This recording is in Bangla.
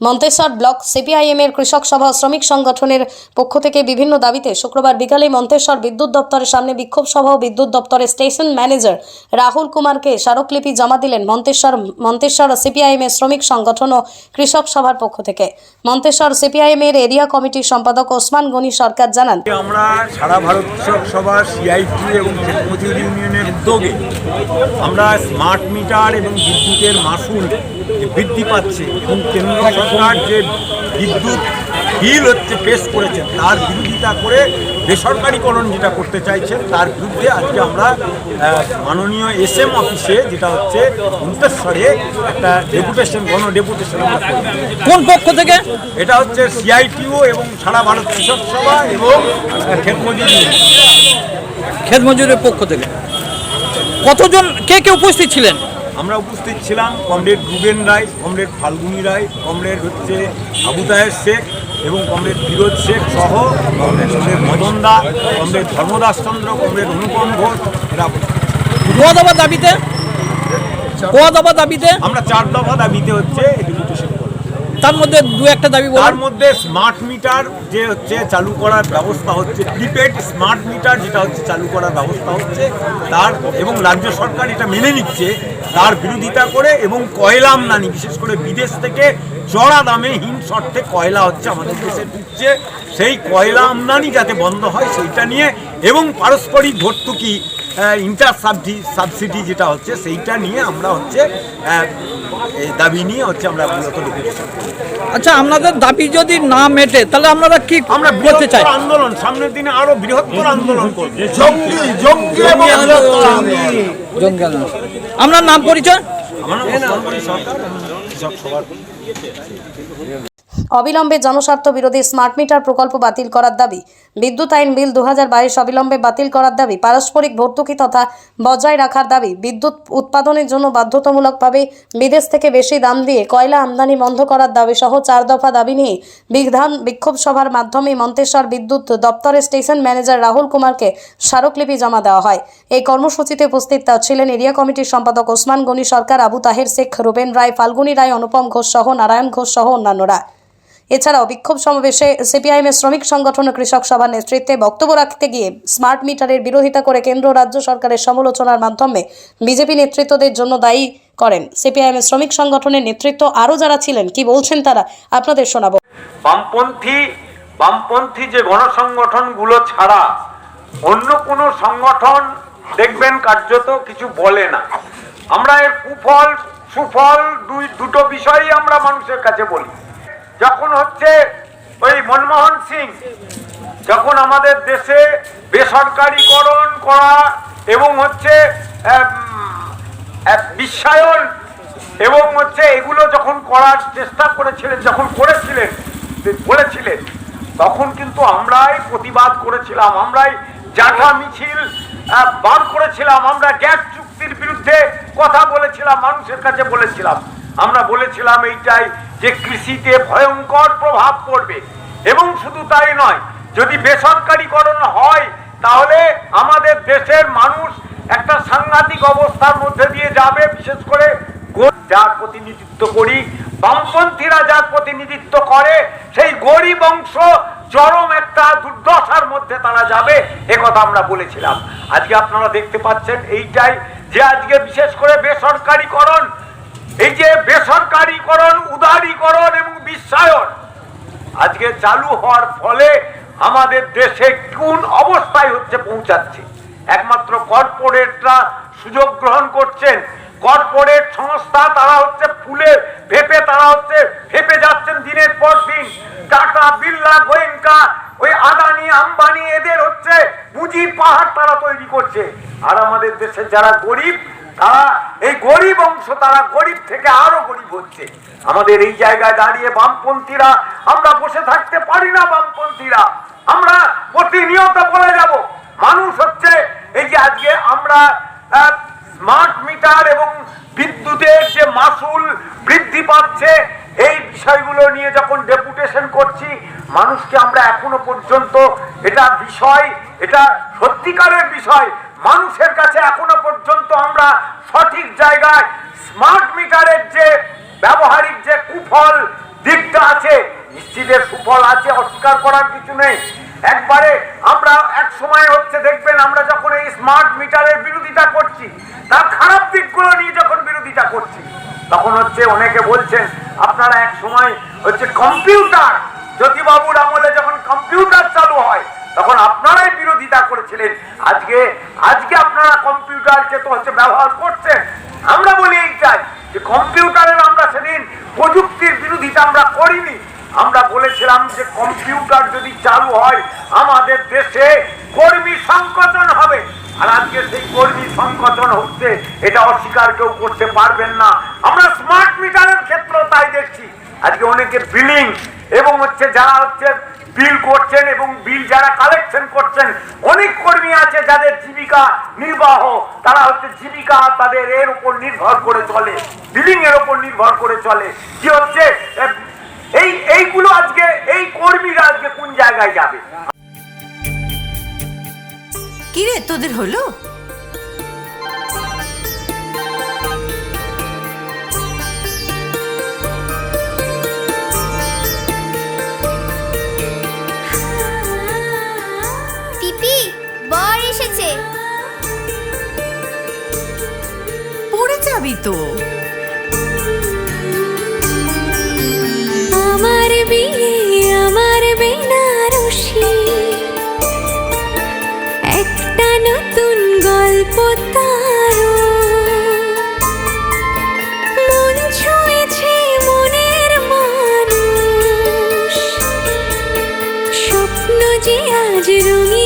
মন্তেশ্বর ব্লক সিপিআইএম এর কৃষক সভা শ্রমিক সংগঠনের পক্ষ থেকে বিভিন্ন দাবিতে শুক্রবার বিকালে মন্তেশ্বর বিদ্যুৎ দপ্তরের সামনে বিক্ষোভ সভা ও বিদ্যুৎ দপ্তরের স্টেশন ম্যানেজার রাহুল কুমারকে স্মারকলিপি জমা দিলেন মন্তেশ্বর মন্তেশ্বর সিপিআইএম এর শ্রমিক সংগঠন ও কৃষক সভার পক্ষ থেকে। মন্তেশ্বর সিপিআইএম এর এরিয়া কমিটির সম্পাদক ওসমান গনি সরকার জানান। আমরা সারা ভারত কৃষক সভা সিআইটি এবং ইউনিয়নের উদ্যোগে আমরা স্মার্ট মিটার এবং বিদ্যুতের মাসুল বৃদ্ধি পাচ্ছে এবং কেন্দ্র সরকার যে বিদ্যুৎ বিল হচ্ছে পেশ করেছেন তার বিরোধিতা করে বেসরকারিকরণ যেটা করতে চাইছেন তার বিরুদ্ধে আজকে আমরা মাননীয় এস এম অফিসে যেটা হচ্ছে মন্তেশ্বরে একটা ডেপুটেশন গণ ডেপুটেশন কোন পক্ষ থেকে? এটা হচ্ছে সিআইটিও এবং সারা ভারত কৃষক সভা এবং ক্ষেত মজুর ইউনিয়ন। মজুরের পক্ষ থেকে। কতজন কে কে উপস্থিত ছিলেন? আমরা উপস্থিত ছিলাম comrade Ruben Roy comrade Falguni Roy comrade হচ্ছে আবু তাহের শেখ এবং কমরেড ফিরোজ শেখ সহ comrade comrade Madan da comrade Dharmadas Chandra comrade Anupam Ghosh এরা দাবিতে? আমরা চার দফা দাবিতে হচ্ছে তার মধ্যে দু একটা দাবি তার মধ্যে স্মার্ট মিটার যে হচ্ছে চালু করার ব্যবস্থা হচ্ছে প্রিপেড স্মার্ট মিটার যেটা হচ্ছে চালু করার ব্যবস্থা হচ্ছে, তার এবং রাজ্য সরকার এটা মেনে নিচ্ছে, তার বিরোধিতা করে এবং কয়লা আমদানি, বিশেষ করে বিদেশ থেকে চড়া দামে হিম শর্তে কয়লা হচ্ছে আমাদের দেশে ঢুকছে। সেই কয়লা আমদানি যাতে বন্ধ হয়, সেইটা নিয়ে এবং পারস্পরিক ভর্তুকি ইন্টার সাবসিডি যেটা হচ্ছে, সেইটা নিয়ে আমরা হচ্ছে এই দাবি নিয়ে হচ্ছে আমরা মূলত আচ্ছা আপনাদের দাবি যদি না মেটে তাহলে আপনারা কি আমরা বলতে চাই? আন্দোলন সামনের দিনে আরও বৃহত্তর আন্দোলন করব। জঙ্গি জঙ্গি এবং বৃহত্তর আন্দোলন। আপনার নাম পরিচয়? আমার নাম সরকার। অবিলম্বে জনস্বার্থ বিরোধী স্মার্ট মিটার প্রকল্প বাতিল করার দাবি। বিদ্যুৎ আইন বিল দু হাজার বাইশ অবিলম্বে বাতিল করার দাবি। পারস্পরিক ভর্তুকি তথা বজায় রাখার দাবি। বিদ্যুৎ উৎপাদনের জন্য বাধ্যতামূলকভাবে বিদেশ থেকে বেশি দাম দিয়ে কয়লা আমদানি বন্ধ করার দাবি সহ চার দফা দাবি নিয়ে বিধান বিক্ষোভ সভার মাধ্যমে মন্তেশ্বর বিদ্যুৎ দপ্তরের স্টেশন ম্যানেজার রাহুল কুমারকে স্মারকলিপি জমা দেওয়া হয়। এই কর্মসূচিতে উপস্থিত ছিলেন এরিয়া কমিটির সম্পাদক ওসমান গনি সরকার, আবু তাহের শেখ, রুবেন রায়, ফাল্গুনি রায়, অনুপম ঘোষ সহ নারায়ণ ঘোষ সহ অন্যান্যরা। এছাড়াও বিক্ষোভ সমাবেশে সিপিআইএমের শ্রমিক সংগঠন ও কৃষক সভার নেতৃত্বে বক্তব্য রাখতে গিয়ে স্মার্ট মিটারের বিরোধিতা করে কেন্দ্র রাজ্য সরকারের সমালোচনার মাধ্যমে বিজেপি নেতৃত্বদের জন্য দায়ী করেন। সিপিআইএমের শ্রমিক সংগঠনের নেতৃত্ব আরও যারা ছিলেন, কি বলছেন তারা, আপনাদের শোনাবো। বামপন্থী বামপন্থী যে গণসংগঠনগুলো ছাড়া অন্য কোনো সংগঠন দেখবেন কার্যত কিছু বলে না। আমরা এর কুফল, সুফল, দুই, দুটো বিষয়ই আমরা মানুষের কাছে বলি। যখন হচ্ছে ওই মনমোহন সিং, যখন আমাদের দেশে বেসরকারীকরণ করা এবং হচ্ছে বিশ্বায়ন এবং হচ্ছে এগুলো যখন করার চেষ্টা করেছিলেন, যখন করেছিলেন, বলেছিলেন, তখন কিন্তু আমরাই প্রতিবাদ করেছিলাম, আমরাই জাঠা মিছিল বার করেছিলাম, আমরা গ্যাস চুক্তির বিরুদ্ধে কথা বলেছিলাম, মানুষের কাছে বলেছিলাম। আমরা বলেছিলাম এইটাই যে কৃষিতে ভয়ঙ্কর প্রভাব পড়বে। এবং শুধু তাই নয়, যদি বেসরকারীকরণ হয়, তাহলে আমাদের দেশের মানুষ একটা সাংঘাতিক অবস্থার মধ্যে দিয়ে যাবে, বিশেষ করে যার প্রতিনিধিত্ব করি, বামপন্থীরা যার প্রতিনিধিত্ব করে, সেই গরিব অংশ চরম একটা দুর্দশার মধ্যে তারা যাবে কথা আমরা বলেছিলাম। আজকে আপনারা দেখতে পাচ্ছেন, এইটাই যে আজকে বিশেষ করে বেসরকারীকরণ এই যে বেসরকারীকরণ, উদারীকরণ এবং বিশ্বায়ন আজকে চালু হওয়ার ফলে আমাদের দেশে কোন অবস্থায় হচ্ছে পৌঁছাচ্ছে? একমাত্র কর্পোরেটরা সুযোগ গ্রহণ করছেন। কর্পোরেট সংস্থা তারা হচ্ছে ফুলে ভেপে তারা হচ্ছে ভেপে যাচ্ছেন দিনের পর দিন। টাটা, বিড়লা, গোয়েঙ্কা, ওই আদানি, আম্বানি, এদের হচ্ছে পুঁজি পাহাড় তারা তৈরি করছে। আর আমাদের দেশে যারা গরিব, তারা এই গরিব অংশ, তারা গরিব থেকে আরও গরিব হচ্ছে। আমাদের এই জায়গায় দাঁড়িয়ে বামপন্থীরা, আমরা বসে থাকতে পারি না বামপন্থীরা। আমরা প্রতিনিয়ত বলে যাব, মানুষ হচ্ছে এই যে আজকে আমরা স্মার্ট মিটার এবং বিদ্যুতের যে মাসুল বৃদ্ধি পাচ্ছে, এই বিষয়গুলো নিয়ে যখন ডেপুটেশন করছি মানুষকে আমরা এখনও পর্যন্ত এটা বিষয়, এটা সত্যিকারের বিষয়, মানুষের কাছে এখনও পর্যন্ত আমরা সঠিক জায়গায় স্মার্ট মিটারের যে ব্যবহারিক যে কুফল দিকটা আছে নিশ্চিতের সুফল আছে, অস্বীকার করার কিছু নেই। একবারে আমরা এক সময় হচ্ছে, দেখবেন আমরা যখন এই স্মার্ট মিটারের বিরোধিতা করছি, তার খারাপ দিকগুলো নিয়ে যখন বিরোধিতা করছি, তখন হচ্ছে অনেকে বলছেন, আপনারা এক সময় হচ্ছে কম্পিউটার জ্যোতিবাবুর আমলে যখন কম্পিউটার চালু হয়, তখন আপনারাই বিরোধিতা করেছিলেন। আজকে আজকে আপনারা কম্পিউটারকে তো হচ্ছে ব্যবহার করছেন। আমরা বলি এইটাই যে কম্পিউটারের আমরা সেদিন প্রযুক্তির বিরোধিতা আমরা করিনি। আমরা বলেছিলাম যে কম্পিউটার যদি চালু হয়, আমাদের দেশে কর্মী সংকোচন হবে। আর আজকে সেই কর্মী সংকোচন হচ্ছে, এটা অস্বীকার কেউ করতে পারবেন না। আমরা স্মার্ট মিটারের ক্ষেত্রেও তাই দেখছি। আজকে অনেকে বিলিং এবং হচ্ছে যারা হচ্ছে বিল করছেন এবং বিল যারা কালেকশন করছেন, অনেক কর্মী আছে যাদের জীবিকা নির্বাহ, তারা হচ্ছে জীবিকা তাদের এর উপর নির্ভর করে চলে বিলিং এর উপর নির্ভর করে চলে। কি হচ্ছে? এই, এইগুলো আজকে, এই কর্মীরা আজকে কোন জায়গায় যাবে? কিরে, তোদের হলো? তো আমার বিয়ে, আমার বেনারসি। একটা নতুন গল্প তারও মন ছুঁয়েছে মনের মানুষ। স্বপ্ন যে আজ রঙিন